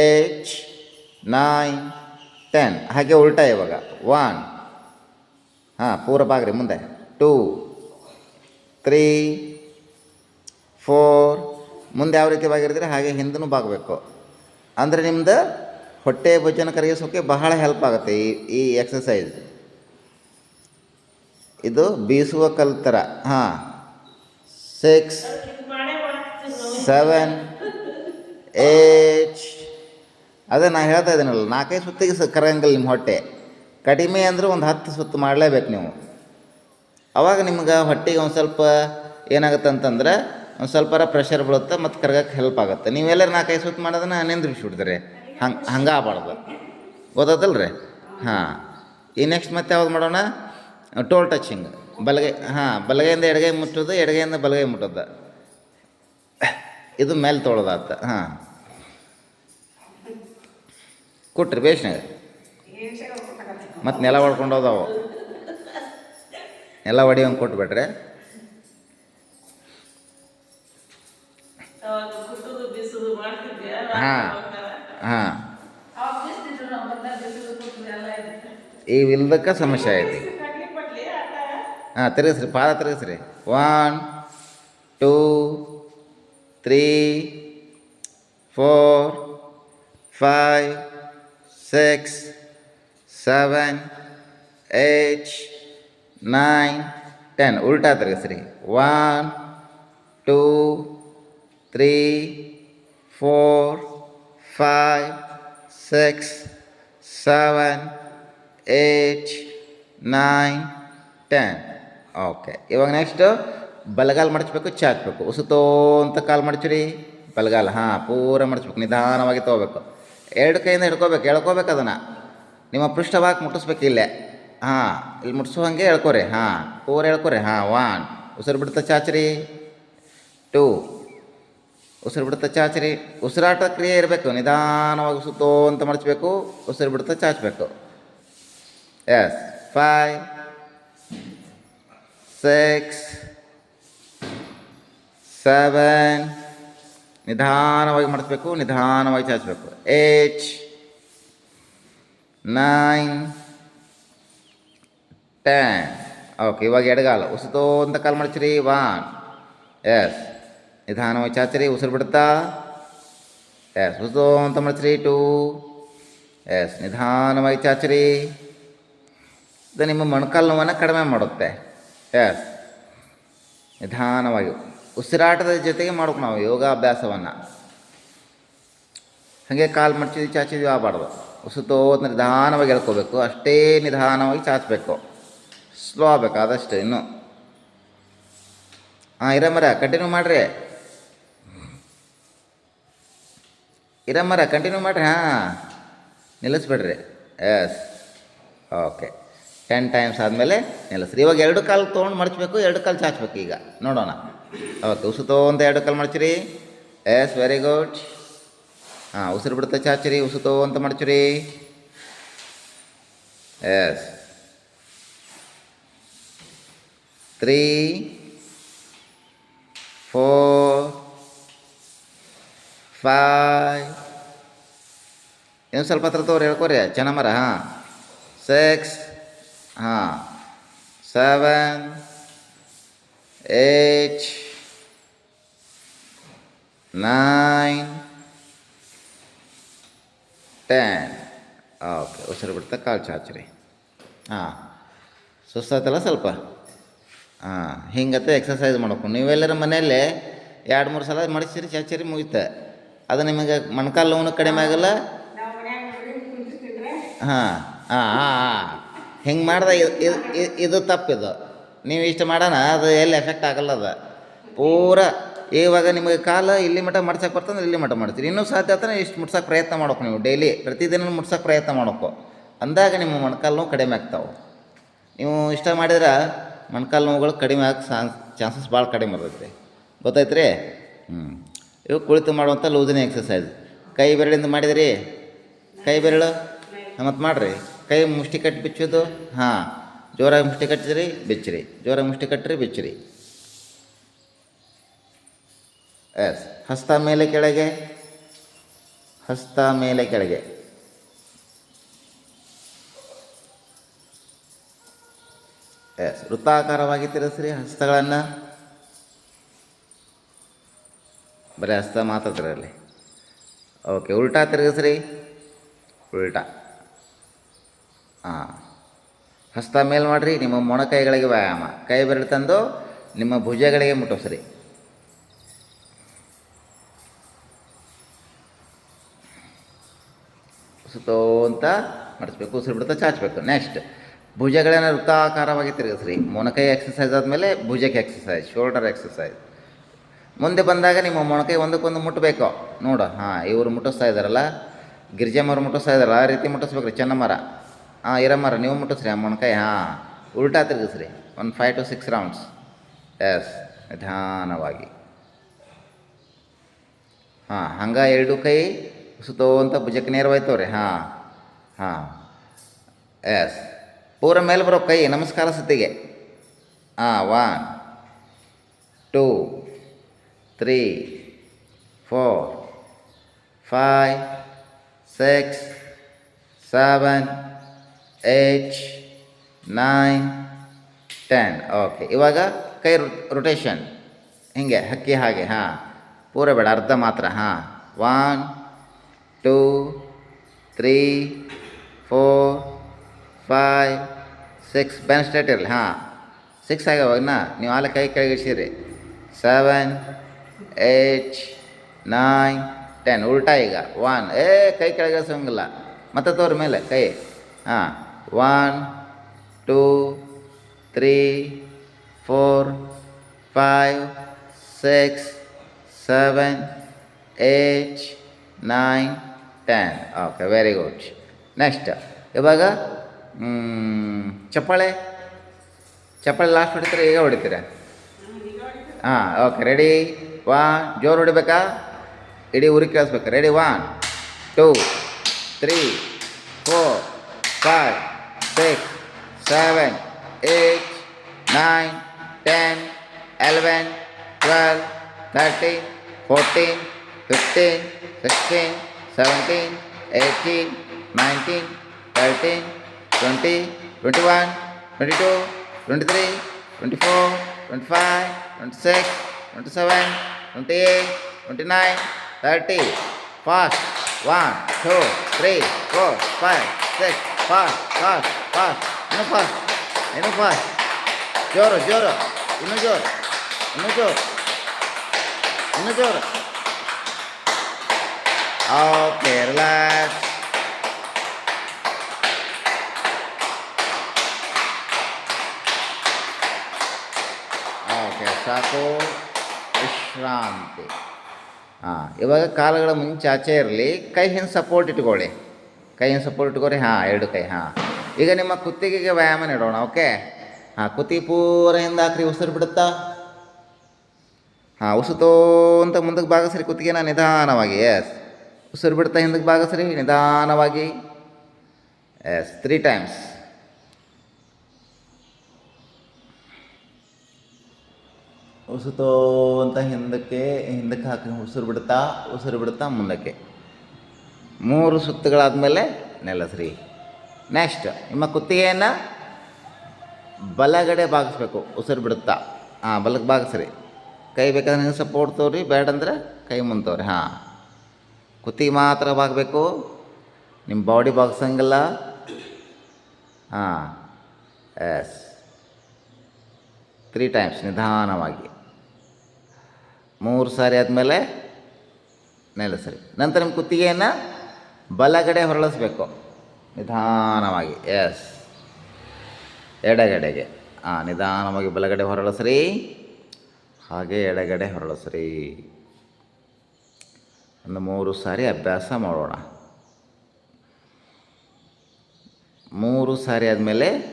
Eight nine ten ಹಾಗೆ ಉಲ್ಟಾ ಇವಾಗ. ಒನ್ ಹಾಂ ಪೂರ ಬಾಗ್ರಿ ಮುಂದೆ. ಟೂ ತ್ರೀ ಫೋರ್ ಮುಂದೆ ಯಾವ ರೀತಿ ಬಾಗಿರಿದ್ರೆ? ಹಾಗೆ ಹಿಂದೂ ಬಾಗಬೇಕು. ಅಂದರೆ ನಿಮ್ದು ಹೊಟ್ಟೆ ಭೋಜನ ಕರಗಿಸೋಕ್ಕೆ ಬಹಳ ಹೆಲ್ಪ್ ಆಗುತ್ತೆ ಈ ಈ ಎಕ್ಸಸೈಸ್ ಇದು ಬೀಸುವ ಕಲ್ ಥರ ಹಾಂ ಸಿಕ್ಸ್ ಸೆವೆನ್ ಏಟ್ ಅದೇ ನಾ ಹೇಳ್ತಾ ಇದ್ದೀನಲ್ಲ, ನಾಲ್ಕೈದು ಸುತ್ತಿಗೆ ಸ ನಿಮ್ಮ ಹೊಟ್ಟೆ. ಕಡಿಮೆ ಅಂದರೆ ಒಂದು ಹತ್ತು ಸುತ್ತು ಮಾಡಲೇಬೇಕು ನೀವು. ಅವಾಗ ನಿಮ್ಗೆ ಹೊಟ್ಟೆಗೆ ಒಂದು ಸ್ವಲ್ಪ ಏನಾಗುತ್ತೆ ಅಂತಂದ್ರೆ ಒಂದು ಸ್ವಲ್ಪರ ಪ್ರೆಷರ್ ಬೀಳುತ್ತೆ ಮತ್ತು ಕರ್ಗಕ್ಕೆ ಹೆಲ್ಪ್ ಆಗುತ್ತೆ. ನೀವೆಲ್ಲರೂ ನಾಲ್ಕೈದು ಸುತ್ತು ಮಾಡೋದನ್ನ ನಿಂದ್ರಿಸ್ಬಿಡ್ತೀರಿ ಹಂಗೆ ಹಂಗೆ ಆಗಬಾರ್ದು. ಗೊತ್ತಾತಲ್ಲ ರೀ ಹಾಂ. ಈ ನೆಕ್ಸ್ಟ್ ಮತ್ತೆ ಯಾವ್ದು ಮಾಡೋಣ? ಟೋಲ್ ಟಚಿಂಗ್ ಬಲಗೈ, ಹಾಂ, ಬಲಗೈಯಿಂದ ಎಡಗೈ ಮುಟ್ಟೋದು, ಎಡಗೈಯಿಂದ ಬಲಗೈ ಮುಟ್ಟೋದು. ಇದು ಮೇಲೆ ತೊಳೆದಾತ, ಹಾಂ. ಕೊಟ್ರಿ ಬೇಸ್ನಾಗ ಮತ್ತು ನೆಲ ಹೊಡ್ಕೊಂಡು ಹೋದವು. ನೆಲ ಹೊಡಿಯಂಗೆ ಕೊಟ್ಬಿಟ್ರೆ. ಹಾಂ. ಹಾಂ. ಇವಿಲ್ದಕ್ಕೆ ಸಮಸ್ಯೆ ಐತಿ ಹಾಂ ತಿರುಗಿಸ್ರಿ ಪಾದ ತಿರುಗಿಸ್ರಿ. One two three four five six seven eight, nine ten ಉಲ್ಟಾ ತಿರುಗಿಸ್ರಿ one two three four five six seven eight nine ten okay ಇವಾಗ ನೆಕ್ಸ್ಟು ಬಲಗಾಲ್ ಮಡಚಬೇಕು ಚಾಚಬೇಕು ಉಸುತೋ ಅಂತ ಕಾಲು ಮಡಚಿರಿ. ಬಲಗಾಲ್ ಹಾಂ ಪೂರ ಮಡಚಬೇಕು. ನಿಧಾನವಾಗಿ ತೊಗೋಬೇಕು. ಎರಡು ಕೈಯಿಂದ ಹಿಡ್ಕೋಬೇಕು, ಎಳ್ಕೋಬೇಕು ಅದನ್ನು. ನಿಮ್ಮ ಪೃಷ್ಠವಾಗಿ ಮುಟ್ಟಿಸ್ಬೇಕು ಇಲ್ಲೇ. ಹಾಂ, ಇಲ್ಲಿ ಮುಟ್ಸೋ ಹಾಗೆ ಎಳ್ಕೊರಿ, ಹಾಂ. ಓರ್ ಎಳ್ಕೊರಿ, ಹಾಂ ಒನ್ ಉಸಿರು ಬಿಡ್ತಾ ಚಾಚ್ರಿ. ಟೂ ಉಸಿರು ಬಿಡ್ತಾ ಚಾಚರಿ. ಉಸಿರಾಟ ಕ್ರಿಯೆ ಇರಬೇಕು, ನಿಧಾನವಾಗಿ ಸುತ್ತೋ ಅಂತ ಮಡಚಬೇಕು, ಉಸಿರು ಬಿಡ್ತಾ ಚಾಚಬೇಕು. ಎಸ್ ಫೈವ್ ಸಿಕ್ಸ್ ಸೆವೆನ್ ನಿಧಾನವಾಗಿ ಮಡಿಸ್ಬೇಕು, ನಿಧಾನವಾಗಿ ಚಾಚಬೇಕು. ಏಟ್ ನೈನ್ ಟೆನ್ ಓಕೆ ಇವಾಗ ಎಡಗಾಲ. ಉಸಿತೋ ಅಂತ ಕಾಲು ಮಾಡ್ತೀರಿ ವಾನ್ ಎಸ್ ನಿಧಾನವಾಗಿ ಚಾಚರಿ, ಉಸಿರು ಬಿಡ್ತಾ ಎಸ್ ಉಸಿತೋ ಅಂತ ಮಡಚ್ರಿ ಟೂ ಎಸ್ ನಿಧಾನವಾಗಿ ಚಾಚರಿ. ಇದು ನಿಮ್ಮ ಮೊಣಕಾಲು ನೋವನ್ನು ಕಡಿಮೆ ಮಾಡುತ್ತೆ. ಎಸ್ ನಿಧಾನವಾಗಿ. ಉಸಿರಾಟದ ಜೊತೆಗೆ ಮಾಡ್ಬೇಕು ನಾವು, ಯೋಗಾಭ್ಯಾಸವನ್ನು. ಹಾಗೆ ಕಾಲು ಮಡ್ಚಿದ್ವಿ, ಚಾಚಿದ್ವಿ, ಆಗಬಾರ್ದು. ಉಸುತೋ ಅಂತ ನಿಧಾನವಾಗಿ ಎಳ್ಕೋಬೇಕು, ಅಷ್ಟೇ ನಿಧಾನವಾಗಿ ಚಾಚಬೇಕು. ಸ್ಲೋ ಆಗಬೇಕು, ಆದಷ್ಟು ಇನ್ನು. ಹಾಂ ಇರಮರ ಕಂಟಿನ್ಯೂ ಮಾಡಿರಿ. ಇರಮರ ಕಂಟಿನ್ಯೂ ಮಾಡಿರಿ, ಹಾಂ. ನಿಲ್ಲಿಸ್ಬೇಡ್ರಿ. ಎಸ್ ಓಕೆ ಟೆನ್ ಟೈಮ್ಸ್ ಆದಮೇಲೆ ನಿಲ್ಲಿಸ್ರಿ ಇವಾಗ ಎರಡು ಕಾಲು ತೊಗೊಂಡು ಮಡಚಬೇಕು ಎರಡು ಕಾಲು ಚಾಚಬೇಕು ಈಗ. ನೋಡೋಣ. ಓಕೆ ಉಸುತೋ ಅಂತ ಎರಡು ಕಾಲು ಮಡಚಿರಿ ಎಸ್, ವೆರಿ ಗುಡ್. ಹಾಂ, ಉಸಿರು ಬಿಡುತ್ತೆ ಚಾಚಿರಿ ಉಸುತೋ ಅಂತ ಮಡಚಿರಿ ಎಸ್. Three, four, five. ಇನ್ನು ಸ್ವಲ್ಪ ಹತ್ರ ತೋರಿ ಹೇಳ್ಕೋರಿ. ಚೆನ್ನಮರ ಹಾಂ. ಸಿಕ್ಸ್ ಹಾಂ. Seven eight nine ten okay ಉಸಿರು ಬಿಡ್ತಾ ಕಾಲು ಚಾಚ್ರಿ. ಹಾಂ. ಸುಸ್ತಾಯ್ತಲ್ಲ ಸ್ವಲ್ಪ? ಹಾಂ ಹಿಂಗತ್ತೆ ಎಕ್ಸಸೈಸ್ ಮಾಡಬೇಕು. ನೀವೆಲ್ಲರ ಮನೆಯಲ್ಲೇ ಎರಡು ಮೂರು ಸಲ ಮಡಿಸಿರಿ ಚಾಚಿರಿ ಮುಗಿತ ಅದು ನಿಮಗೆ ಮೊಣಕಾಲು ನೋವು ಕಡಿಮೆ ಆಗಲ್ಲ? ಹಾಂ ಹಾಂ ಹಾಂ ಹಾಂ. ಹಿಂಗೆ ಮಾಡ್ದೆ ಇದು ಇದು ತಪ್ಪಿದು. ನೀವು ಇಷ್ಟು ಮಾಡೋಣ, ಅದು ಎಲ್ಲಿ ಎಫೆಕ್ಟ್ ಆಗಲ್ಲ ಅದು ಪೂರ ಇವಾಗ ನಿಮಗೆ ಕಾಲು ಇಲ್ಲಿ ಮಟ್ಟ ಮಾಡ್ಸಕ್ಕೆ ಬರ್ತಂದ್ರೆ ಇಲ್ಲಿ ಮಟ್ಟ ಮಾಡ್ತೀರಿ. ಇನ್ನೂ ಸಾಧ್ಯ ಆತನ ಇಷ್ಟು ಮುಟ್ಸೋಕೆ ಪ್ರಯತ್ನ ಮಾಡ್ಬೇಕು ನೀವು ಡೈಲಿ ಪ್ರತಿದಿನ ಮುಟ್ಸೋಕೆ ಪ್ರಯತ್ನ ಮಾಡೋಕು ಅಂದಾಗ ನಿಮ್ಮ ಮೊಣಕಾಲು ನೋವು ಕಡಿಮೆ ಆಗ್ತಾವೆ. ನೀವು ಇಷ್ಟ ಮಾಡಿದ್ರೆ ಮೊಣಕಾಲು ನೋವುಗಳು ಕಡಿಮೆ ಆಗಕ್ಕೆ ಚಾನ್ಸಸ್ ಭಾಳ ಕಡಿಮೆ ಇರ್ತೈತೆ ಗೊತ್ತಾಯ್ತು ರೀ ಹ್ಞೂ ಇವು ಕುಳಿತು ಮಾಡುವಂಥ ಲೂಸಿನ ಎಕ್ಸಸೈಸ್ ಕೈ ಬೆರಳಿಂದ ಮಾಡಿದಿರಿ? ಕೈ ಬೆರಳು? ಮತ್ತು ಮಾಡಿರಿ. ಕೈ ಮುಷ್ಟಿ ಕಟ್ಟಿ ಬಿಚ್ಚೋದು? ಹಾಂ. ಜೋರಾಗಿ ಮುಷ್ಟಿ ಕಟ್ಟಿದ್ರಿ, ಬಿಚ್ಚಿರಿ. ಜೋರಾಗಿ ಮುಷ್ಟಿ ಕಟ್ಟಿರಿ, ಬಿಚ್ಚಿರಿ. ಎಸ್ ಹಸ್ತ ಮೇಲೆ, ಕೆಳಗೆ. ಹಸ್ತ ಮೇಲೆ, ಕೆಳಗೆ. ಎಸ್ ವೃತ್ತಾಕಾರವಾಗಿ ತಿರುಗಿಸ್ರಿ ಹಸ್ತಗಳನ್ನು. ಬರೀ ಹಸ್ತ ಮಾತ್ರ ಅಲ್ಲಿ ಓಕೆ ಉಲ್ಟಾ ತಿರುಗಿಸ್ರಿ. ಉಲ್ಟಾ. ಹಾಂ ಹಸ್ತ ಮೇಲೆ ಮಾಡಿರಿ, ನಿಮ್ಮ ಮೊಣಕೈಗಳಿಗೆ ವ್ಯಾಯಾಮ. ಕೈ ಬೆರಳು ತಂದು ನಿಮ್ಮ ಭುಜಗಳಿಗೆ ಮುಟ್ಟಿಸ್ರಿ. ಸುತ್ತೋ ಅಂತ ಮಾಡಿಸ್ಬೇಕು ಉಸಿರು ಬಿಡ್ತಾ ಚಾಚಬೇಕು. ನೆಕ್ಸ್ಟ್ ಭುಜಗಳನ್ನು ವೃತ್ತಾಕಾರವಾಗಿ ತಿರುಗಿಸ್ರಿ. ಮೊಣಕೈ ಎಕ್ಸಸೈಸ್ ಆದಮೇಲೆ ಭುಜಕ್ಕೆ ಎಕ್ಸಸೈಸ್ ಶೋಲ್ಡರ್ ಎಕ್ಸಸೈಸ್ ಮುಂದೆ ಬಂದಾಗ ನಿಮ್ಮ ಮೊಣಕೈ ಒಂದಕ್ಕೊಂದು ಮುಟ್ಟಬೇಕು ನೋಡು, ಹಾಂ, ಇವರು ಮುಟ್ಟಿಸ್ತಾ ಇದ್ದಾರಲ್ಲ, ಗಿರಿಜಮ್ಮವ್ರು ಮುಟ್ಟಿಸ್ತಾ ಇದ್ದಾರಲ್ಲ, ಆ ರೀತಿ ಮುಟ್ಟಿಸ್ಬೇಕ್ರಿ ಚೆನ್ನಮ್ಮರ ಹಾಂ ಇರಮ್ಮರ ನೀವು ಮುಟ್ಟಿಸ್ರಿ ಆ ಕೈ ಹಾಂ. ಉಲ್ಟಾ ತಿರುಗಿಸ್ರಿ. ಒಂದು five to six rounds yes ನಿಧಾನವಾಗಿ. ಹಾಂ, ಹಂಗೆ ಎರಡು ಕೈ ಸುತ್ತೋ ಅಂತ ಭುಜಕ್ಕೆ ನೇರವಾಯ್ತವ್ರಿ ಹಾಂ. ಹಾಂ. ಎಸ್ ಪೂರ ಮೇಲೆ ಬರೋ ಕೈ, ನಮಸ್ಕಾರ ಸತಿಗೆ. ಹಾಂ one two three four five six seven eight nine ten okay ಇವಾಗ ಕೈ ರೊಟೇಷನ್ ಹೀಗೆ, ಹಕ್ಕಿ ಹಾಗೆ, ಹಾಂ. ಪೂರ ಬೇಡ, ಅರ್ಧ ಮಾತ್ರ, ಹಾಂ. One two three four five six ಬೆನ್ ಸ್ಟ್ರೇಟ್ ಇರಲಿ, ಹಾಂ. ಸಿಕ್ಸ್ ಆಗ್ಯಾವ ಇನ್ನ ನೀವು ಆಲ ಕೈ ಕೆಳಗಿಸಿರಿ ಸೆವೆನ್ ಏಟ್ ನೈನ್ ಟೆನ್ ಉಲ್ಟಾ ಈಗ. ಒನ್ ಏ, ಕೈ ಕೆಳಗಿಸೋಂಗಿಲ್ಲ ಮತ್ತೆ ತೋರಿ ಮೇಲೆ, ಕೈ. ಹಾಂ. One two three four five six seven eight nine ten okay very good next ಇವಾಗ ಚಪ್ಪಾಳೆ. ಚಪ್ಪಾಳೆ ಲಾಸ್ಟ್ ಹೊಡಿತೀರಾ, ಈಗ ಹೊಡಿತೀರಾ? ಹಾಂ ಓಕೆ ರೆಡಿ ಒನ್ ಜೋರು ಹೊಡಿಬೇಕಾ? ಇಡೀ ಊರಿಗೆ ಕೇಳಿಸ್ಬೇಕು. Ready one two three four five six, seven, eight, nine, ten, eleven, twelve, thirteen, fourteen, fifteen, sixteen, seventeen, eighteen, nineteen, thirteen, twenty, twenty-one, twenty-two, twenty-three, twenty-four, twenty-five, twenty-six, twenty-seven, twenty-eight, twenty-nine, thirty. Fast. One, two, three, four, five, six, five, five. Fast one two three four five six fast fast fast ಇನ್ನೂ fast ಇನ್ನೂ fast ಜೋರು ಜೋರು ಇನ್ನೂ ಜೋರು ಇನ್ನೂ ಜೋರು ಇನ್ನೂ ಜೋರು ಓಕೆ ರಿಲ್ಯಾಕ್ಸ್ ಓಕೆ ಸಾಕು ವಿಶ್ರಾಂತಿ ಹಾಂ ಇವಾಗ ಕಾಲುಗಳ ಮುಂಚೆ ಆಚೆ ಇರಲಿ ಕೈ ಹಿಂದೆ ಸಪೋರ್ಟ್ ಇಟ್ಕೊಳ್ಳಿ ಕೈ ಹಿಂದೆ ಸಪೋರ್ಟ್ ಇಟ್ಕೊರಿ ಹಾಂ ಎರಡು ಕೈ ಹಾಂ ಈಗ ನಿಮ್ಮ ಕುತ್ತಿಗೆಗೆ ವ್ಯಾಯಾಮ ನೀಡೋಣ, ಓಕೆ? ಹಾಂ ಕುತ್ತಿಗೆ ಪೂರ ಹಿಂದಾಕ್ರಿ ಉಸಿರು ಬಿಡುತ್ತಾ ಹಾಂ ಉಸುತೋ ಅಂತ ಮುಂದಕ್ಕೆ ಬಾಗಿಸ್ರಿ ಕುತ್ತಿಗೆನ ನಿಧಾನವಾಗಿ ಎಸ್ ಉಸಿರು ಬಿಡ್ತಾ ಹಿಂದಕ್ಕೆ ಭಾಗಿಸ್ರಿ, ನಿಧಾನವಾಗಿ ಎಸ್ ತ್ರೀ ಟೈಮ್ಸ್ ಉಸುತೋ ಅಂತ ಹಿಂದಕ್ಕೆ ಹಿಂದಕ್ಕೆ ಹಾಕಿ ಉಸಿರು ಬಿಡ್ತಾ ಉಸಿರು ಬಿಡ್ತಾ ಮುಂದಕ್ಕೆ. ಮೂರು ಸುತ್ತುಗಳಾದಮೇಲೆ ನೆಲಸ್ರಿ. ನೆಕ್ಸ್ಟ್ ನಿಮ್ಮ ಕುತ್ತಿಗೆಯನ್ನು ಬಲಗಡೆ ಬಾಗಿಸ್ಬೇಕು ಉಸಿರು ಬಿಡುತ್ತಾ. ಹಾಂ, ಬಲಕ್ಕೆ ಬಾಗಿಸ್ರಿ ಕೈ ಬೇಕಾದ್ರೆ ನೀವು ಸಪೋರ್ಟ್ ತೋರಿ ಬೇಡಂದ್ರೆ ಕೈ ಮುಂತವ್ರಿ. ಹಾಂ. ಕುತ್ತಿಗೆ ಮಾತ್ರ ಬಾಗಬೇಕು ನಿಮ್ಮ ಬಾಡಿ ಬಾಗಿಸಂಗಿಲ್ಲ ಹಾಂ. ಎಸ್ ತ್ರೀ ಟೈಮ್ಸ್ ನಿಧಾನವಾಗಿ. ಮೂರು ಸಾರಿ ಆದಮೇಲೆ ನೆಲೆಸ್ರಿ ನಂತರ ನಿಮ್ಮ ಕುತ್ತಿಗೆಯನ್ನು ಬಲಗಡೆ ಹೊರಳಿಸ್ಬೇಕು. ನಿಧಾನವಾಗಿ. ಎಸ್ ಎಡಗಡೆಗೆ. ಹಾಂ ನಿಧಾನವಾಗಿ ಬಲಗಡೆ ಹೊರಳಿಸ್ರಿ. ಹಾಗೆ ಎಡಗಡೆ ಹೊರಳಿಸ್ರಿ. ಒಂದು ಮೂರು ಸಾರಿ ಅಭ್ಯಾಸ ಮಾಡೋಣ. ಮೂರು ಸಾರಿ ಆದಮೇಲೆ